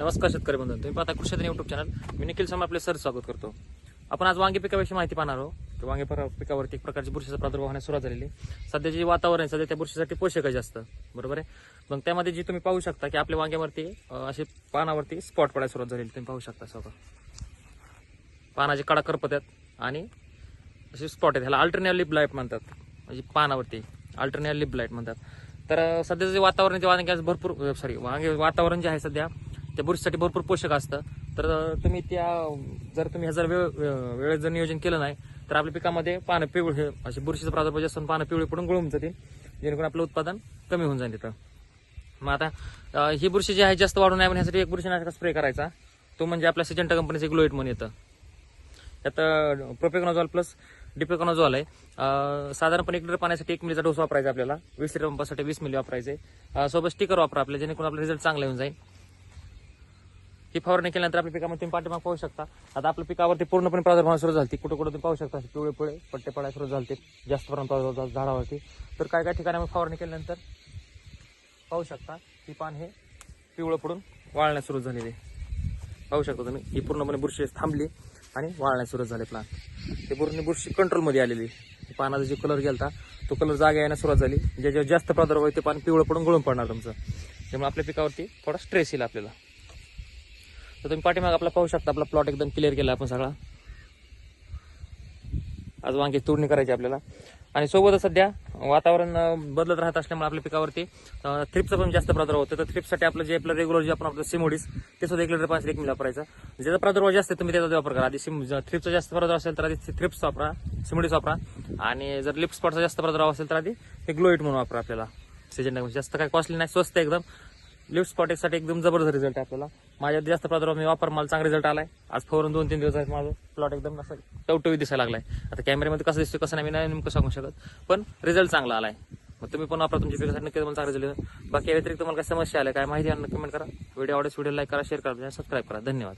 नमस्कार शेतकरी बंधू तुम्ही पाहता कृषी युट्यूब चॅनल मी निखिल सम आपले सर स्वागत करतो. आपण आज वांगे पिकाविषयी माहिती पाहणार आहोत. वांगे पिकावरती एक प्रकारची बुरशीचा प्रादुर्भाव होण्यास सुरुवात झालेली सध्या जे वातावरण आहे सध्या त्या बुरशीसाठी पोषक आहे जास्त. बरोबर आहे? मग त्यामध्ये जी तुम्ही पाहू शकता की आपल्या वांग्यावरती असे पानावरती स्पॉट पडायला सुरुवात झालेली तुम्ही पाहू शकता सगळं पानाचे कडा आहेत आणि असे स्पॉट आहेत. ह्याला अल्टरनेल लिप लाइट म्हणतात. म्हणजे पानावरती अल्टरनेट लिप लाइट म्हणतात. तर सध्याचं जे वातावरण जे ते भरपूर सॉरी वांगे वातावरण जे आहे सध्या त्या बुरशीसाठी भरपूर पोषक असतं. तर तुम्ही त्या जर तुम्ही ह्याचं वेळ वेळेत जर नियोजन केलं नाही तर आपल्या पिकामध्ये पानं पिवळ हे असे बुरशीचा प्रादुर्भाव जास्त पानं पिवळी पडून गळून जातील. जेणेकरून आपलं उत्पादन कमी होऊन जाईल तिथं. मग आता ही बुरशी जी आहे जास्त वाढू नये म्हणून ह्यासाठी एक बुरशीनाशक स्प्रे करायचा. तो म्हणजे आपल्या सिजंटा कंपनीचं एक ग्लोइट म्हणून येतं. त्यात प्रोपेकॉनॉझॉल प्लस डिपेकॉनॉझॉल आहे. साधारणपणे एक लिटर पाण्यासाठी एक मिलीचा डोस वापरायचा आपल्याला. वीस लिटर पंपासाठी वीस मिली वापरायचे. सोबत स्टिकर वापरा आपल्या जेणेकरून आपला रिझल्ट चांगला येऊन जाईल. ही फवारणी केल्यानंतर आपल्या पिकामध्ये तुम्ही पाठीमाग पाहू शकता. आता आपल्या पिकावरती पूर्णपणे प्रादुर्भाव सुरू झाली. कुठं कुठं तुम्ही पाहू शकता. पिवळे पिवळे पट्टे पडायला सुरू झाले. जास्त प्रमाणात प्रादुर्भाव झाडावरती. तर काय काय ठिकाणी आम्ही फवारणी केल्यानंतर पाहू शकता. ही पान हे पिवळं पडून वाळण्यास सुरू झालेले पाहू शकता तुम्ही. ही पूर्णपणे बुरशी थांबली आणि वाळण्यास सुरू झाले प्लांट ते पूर्ण बुरशी कंट्रोलमध्ये आलेली पानाचा जो कलर गेलता तो कलर जागा येण्यास सुरुवात झाली. ज्याच्यावर जास्त प्रादुर्भाव ते पान पिवळं पडून गळून पडणार तुमचं. त्यामुळे आपल्या पिकावरती थोडा स्ट्रेस येईल आपल्याला. तर तुम्ही पाठीमाग आपला पाहू शकता आपला प्लॉट एकदम क्लिअर केला आपण सगळा. आज वांगी तोडणी करायची आपल्याला. आणि सोबतच सध्या वातावरण बदलत राहत असल्यामुळे आपल्या पिकावरती थ्रिपचा पण जास्त प्रादुर्भाव होतो. तर थ्रिपसाठी आपलं जे आपलं रेग्युलर जे आपण आपलं सिमोडीस ते सुद्धा एक लिटर पाच एक मिली वापरायचं. ज्याचा प्रादुर्भाव जास्त तुम्ही त्याचा वापर करा. आधी सिम थ्रिपचा जास्त प्रादुर्भाव असेल तर आधी थ्रिप्स वापरा सिमोडीस वापरा. आणि जर लिप स्पॉटचा जास्त प्रादुर्भाव असेल तर आधी हे ग्लोईट म्हणून वापरा आपल्याला. सीजन जास्त काय कॉस्टली नाही स्वस्त एकदम. लिप स्पॉटेसाठी एकदम जबरदस्त रिझल्ट आहे आपल्याला. माझ्या जास्त प्रादुर्भाव मी वापर मला चांगला रिझल्ट आलाय. आज फवरून दोन तीन दिवस आहेत माझं. प्लॉट एकदम असं टवटवी दिसायला लागलाय. आता कॅमेऱ्यामध्ये कसं दिसतो कसं नाही मी नाही नेमकं सांगू शकत. पण रिझल्ट चांगला आलाय. मग तुम्ही पण वापरा तुमच्या पिकासाठी नक्की तुम्हाला चांगला रिझल्ट बाकी व्यतिरिक्त तुम्हाला काय समस्या आल्या काय माहिती आहे कमेंट करा. व्हिडिओ आवडेल व्हिडिओ लाईक करा शेअर करा सबस्क्राईब करा. धन्यवाद.